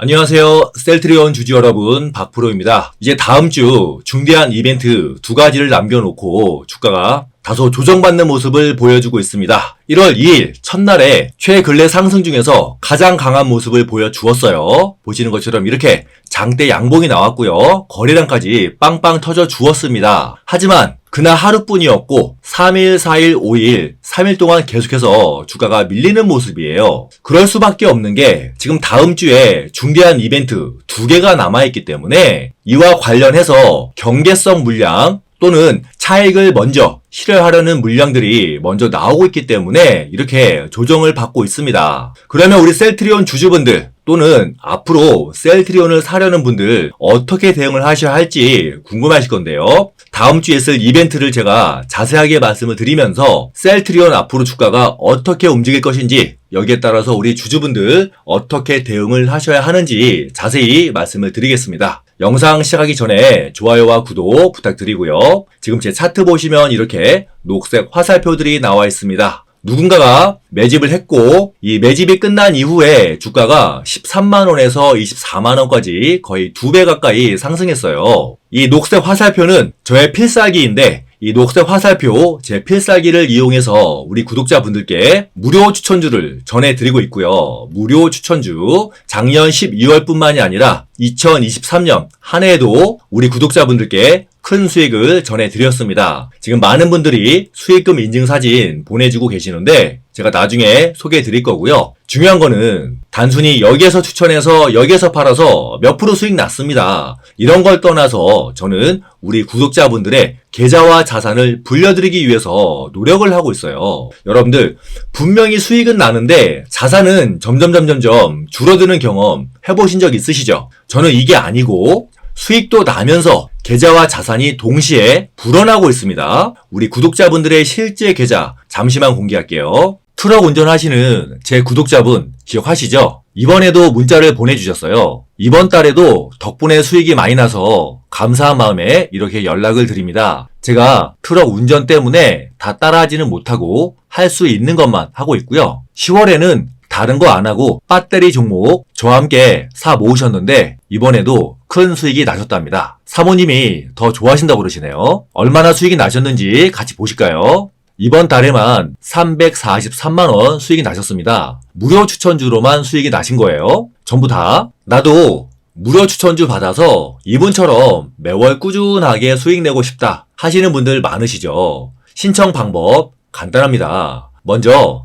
안녕하세요. 셀트리온 주주 여러분, 박프로입니다. 이제 다음 주 중대한 이벤트 두 가지를 남겨놓고 주가가 다소 조정받는 모습을 보여주고 있습니다. 1월 2일 첫날에 최근래 상승 중에서 가장 강한 모습을 보여주었어요. 보시는 것처럼 이렇게 장대 양봉이 나왔고요. 거래량까지 빵빵 터져 주었습니다. 하지만 그날 하루뿐이었고 3일, 4일, 5일, 3일 동안 계속해서 주가가 밀리는 모습이에요. 그럴 수밖에 없는 게 지금 다음 주에 중대한 이벤트 두 개가 남아있기 때문에 이와 관련해서 경계성 물량 또는 차익을 먼저 실현하려는 물량들이 먼저 나오고 있기 때문에 이렇게 조정을 받고 있습니다. 그러면 우리 셀트리온 주주분들 또는 앞으로 셀트리온을 사려는 분들 어떻게 대응을 하셔야 할지 궁금하실 건데요. 다음 주에 있을 이벤트를 제가 자세하게 말씀을 드리면서 셀트리온 앞으로 주가가 어떻게 움직일 것인지 여기에 따라서 우리 주주분들 어떻게 대응을 하셔야 하는지 자세히 말씀을 드리겠습니다. 영상 시작하기 전에 좋아요와 구독 부탁드리고요. 지금 제 차트 보시면 이렇게 녹색 화살표들이 나와 있습니다. 누군가가 매집을 했고 이 매집이 끝난 이후에 주가가 13만 원에서 24만 원까지 거의 두 배 가까이 상승했어요. 이 녹색 화살표는 저의 필살기인데 이 녹색 화살표 제 필살기를 이용해서 우리 구독자분들께 무료 추천주를 전해드리고 있고요. 무료 추천주 작년 12월뿐만이 아니라 2023년 한 해에도 우리 구독자분들께 큰 수익을 전해드렸습니다. 지금 많은 분들이 수익금 인증사진 보내주고 계시는데 제가 나중에 소개해 드릴 거고요. 중요한 거는 단순히 여기에서 추천해서 여기에서 팔아서 몇 프로 수익 났습니다. 이런 걸 떠나서 저는 우리 구독자분들의 계좌와 자산을 불려드리기 위해서 노력을 하고 있어요. 여러분들 분명히 수익은 나는데 자산은 점점 점점 점 줄어드는 경험 해보신 적 있으시죠? 저는 이게 아니고 수익도 나면서 계좌와 자산이 동시에 불어나고 있습니다. 우리 구독자분들의 실제 계좌 잠시만 공개할게요. 트럭 운전하시는 제 구독자분 기억하시죠? 이번에도 문자를 보내주셨어요. 이번 달에도 덕분에 수익이 많이 나서 감사한 마음에 이렇게 연락을 드립니다. 제가 트럭 운전 때문에 다 따라하지는 못하고 할 수 있는 것만 하고 있고요. 10월에는 다른 거 안 하고 배터리 종목 저와 함께 사 모으셨는데 이번에도 큰 수익이 나셨답니다. 사모님이 더 좋아하신다고 그러시네요. 얼마나 수익이 나셨는지 같이 보실까요? 이번 달에만 343만원 수익이 나셨습니다. 무료 추천주로만 수익이 나신 거예요. 전부 다. 나도 무료 추천주 받아서 이분처럼 매월 꾸준하게 수익 내고 싶다 하시는 분들 많으시죠. 신청 방법 간단합니다. 먼저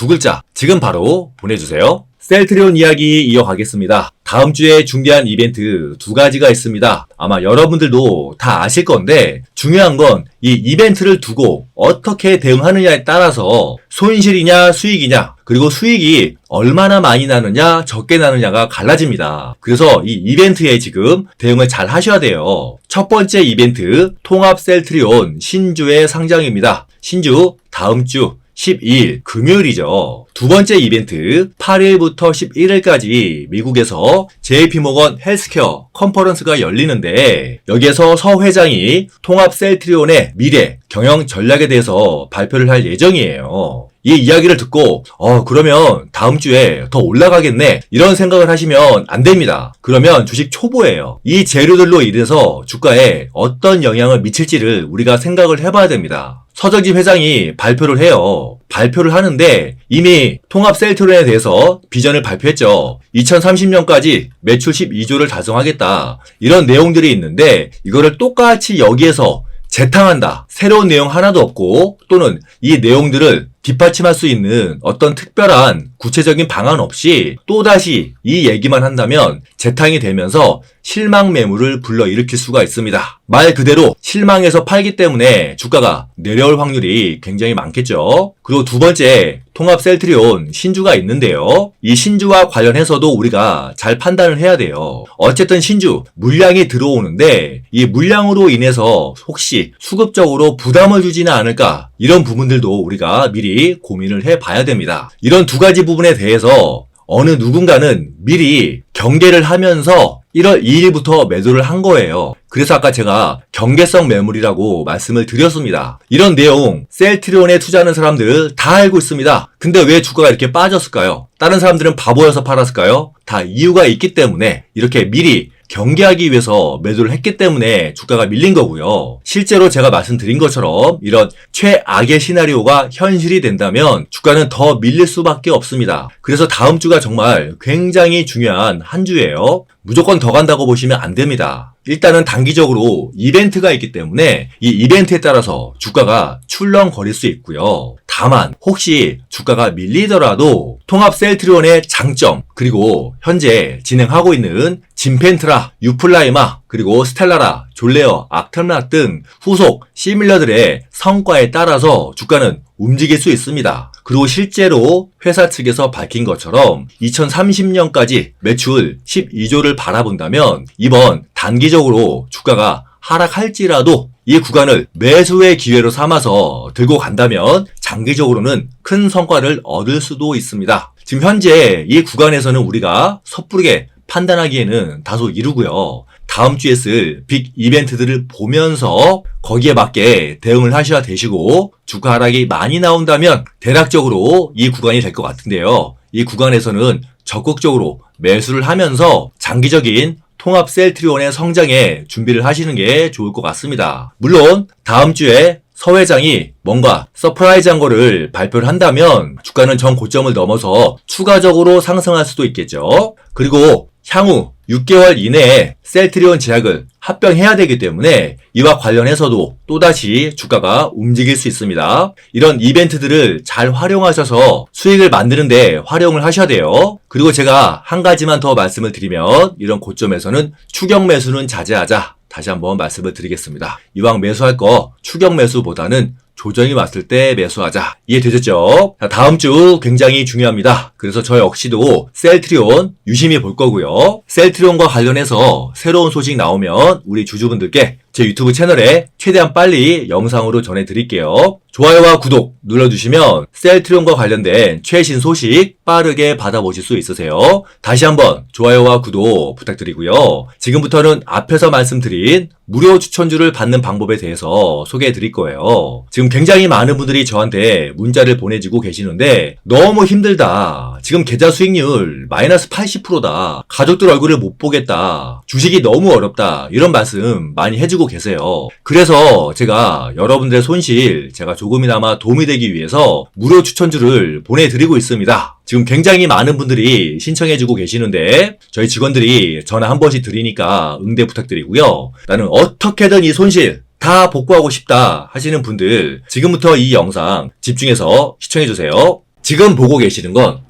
두 글자 지금 바로 보내주세요. 셀트리온 이야기 이어가겠습니다. 다음 주에 중대한 이벤트 두 가지가 있습니다. 아마 여러분들도 다 아실 건데 중요한 건 이 이벤트를 두고 어떻게 대응하느냐에 따라서 손실이냐 수익이냐 그리고 수익이 얼마나 많이 나느냐 적게 나느냐가 갈라집니다. 그래서 이 이벤트에 지금 대응을 잘 하셔야 돼요. 첫 번째 이벤트 통합 셀트리온 신주의 상장입니다. 신주 다음 주 12일 금요일이죠. 두 번째 이벤트 8일부터 11일까지 미국에서 JP모건 헬스케어 컨퍼런스가 열리는데 여기에서 서 회장이 통합 셀트리온의 미래 경영 전략에 대해서 발표를 할 예정이에요. 이 이야기를 듣고 어 그러면 다음 주에 더 올라가겠네 이런 생각을 하시면 안 됩니다. 그러면 주식 초보예요. 이 재료들로 인해서 주가에 어떤 영향을 미칠지를 우리가 생각을 해봐야 됩니다. 서정집 회장이 발표를 해요. 발표를 하는데 이미 통합 셀트론에 대해서 비전을 발표했죠. 2030년까지 매출 12조를 달성하겠다. 이런 내용들이 있는데 이거를 똑같이 여기에서 재탕한다. 새로운 내용 하나도 없고 또는 이 내용들을 뒷받침할 수 있는 어떤 특별한 구체적인 방안 없이 또다시 이 얘기만 한다면 재탕이 되면서 실망 매물을 불러일으킬 수가 있습니다. 말 그대로 실망해서 팔기 때문에 주가가 내려올 확률이 굉장히 많겠죠. 그리고 두 번째, 통합 셀트리온 신주가 있는데요. 이 신주와 관련해서도 우리가 잘 판단을 해야 돼요. 어쨌든 신주 물량이 들어오는데 이 물량으로 인해서 혹시 수급적으로 부담을 주지는 않을까 이런 부분들도 우리가 미리 고민을 해 봐야 됩니다. 이런 두 가지 부분에 대해서 어느 누군가는 미리 경계를 하면서 1월 2일부터 매도를 한 거예요. 그래서 아까 제가 경계성 매물이라고 말씀을 드렸습니다. 이런 내용 셀트리온에 투자하는 사람들 다 알고 있습니다. 근데 왜 주가가 이렇게 빠졌을까요? 다른 사람들은 바보여서 팔았을까요? 다 이유가 있기 때문에 이렇게 미리 경계하기 위해서 매도를 했기 때문에 주가가 밀린 거고요. 실제로 제가 말씀드린 것처럼 이런 최악의 시나리오가 현실이 된다면 주가는 더 밀릴 수밖에 없습니다. 그래서 다음 주가 정말 굉장히 중요한 한 주예요. 무조건 더 간다고 보시면 안 됩니다. 일단은 단기적으로 이벤트가 있기 때문에 이 이벤트에 따라서 주가가 출렁거릴 수 있고요. 다만 혹시 주가가 밀리더라도 통합 셀트리온의 장점 그리고 현재 진행하고 있는 진펜트라, 유플라이마 그리고 스텔라라, 졸레어, 악템라 등 후속 시밀러들의 성과에 따라서 주가는 움직일 수 있습니다. 그리고 실제로 회사 측에서 밝힌 것처럼 2030년까지 매출 12조를 바라본다면 이번 단기적으로 주가가 하락할지라도 이 구간을 매수의 기회로 삼아서 들고 간다면 장기적으로는 큰 성과를 얻을 수도 있습니다. 지금 현재 이 구간에서는 우리가 섣부르게 판단하기에는 다소 이르고요. 다음 주에 쓸 빅 이벤트들을 보면서 거기에 맞게 대응을 하셔야 되시고 주가 하락이 많이 나온다면 대략적으로 이 구간이 될 것 같은데요. 이 구간에서는 적극적으로 매수를 하면서 장기적인 통합 셀트리온의 성장에 준비를 하시는 게 좋을 것 같습니다. 물론 다음 주에 서 회장이 뭔가 서프라이즈한 거를 발표를 한다면 주가는 전 고점을 넘어서 추가적으로 상승할 수도 있겠죠. 그리고 향후 6개월 이내에 셀트리온 제약을 합병해야 되기 때문에 이와 관련해서도 또다시 주가가 움직일 수 있습니다. 이런 이벤트들을 잘 활용하셔서 수익을 만드는데 활용을 하셔야 돼요. 그리고 제가 한 가지만 더 말씀을 드리면 이런 고점에서는 추격 매수는 자제하자. 다시 한번 말씀을 드리겠습니다. 이왕 매수할 거 추격 매수보다는 조정이 왔을 때 매수하자. 이해되셨죠? 자, 다음 주 굉장히 중요합니다. 그래서 저 역시도 셀트리온 유심히 볼 거고요. 셀트리온과 관련해서 새로운 소식 나오면 우리 주주분들께 제 유튜브 채널에 최대한 빨리 영상으로 전해드릴게요. 좋아요와 구독 눌러주시면 셀트리온과 관련된 최신 소식 빠르게 받아보실 수 있으세요. 다시 한번 좋아요와 구독 부탁드리고요. 지금부터는 앞에서 말씀드린 무료 추천주를 받는 방법에 대해서 소개해 드릴 거예요. 지금 굉장히 많은 분들이 저한테 문자를 보내주고 계시는데 너무 힘들다. 지금 계좌 수익률 마이너스 80%다. 가족들 얼굴을 못 보겠다. 주식이 너무 어렵다. 이런 말씀 많이 해주고 계세요. 그래서 제가 여러분들의 손실 제가 조금이나마 도움이 되기 위해서 무료 추천주를 보내드리고 있습니다. 지금 굉장히 많은 분들이 신청해주고 계시는데 저희 직원들이 전화 한 번씩 드리니까 응대 부탁드리고요. 나는 어떻게든 이 손실 다 복구하고 싶다 하시는 분들 지금부터 이 영상 집중해서 시청해주세요. 지금 보고 계시는 건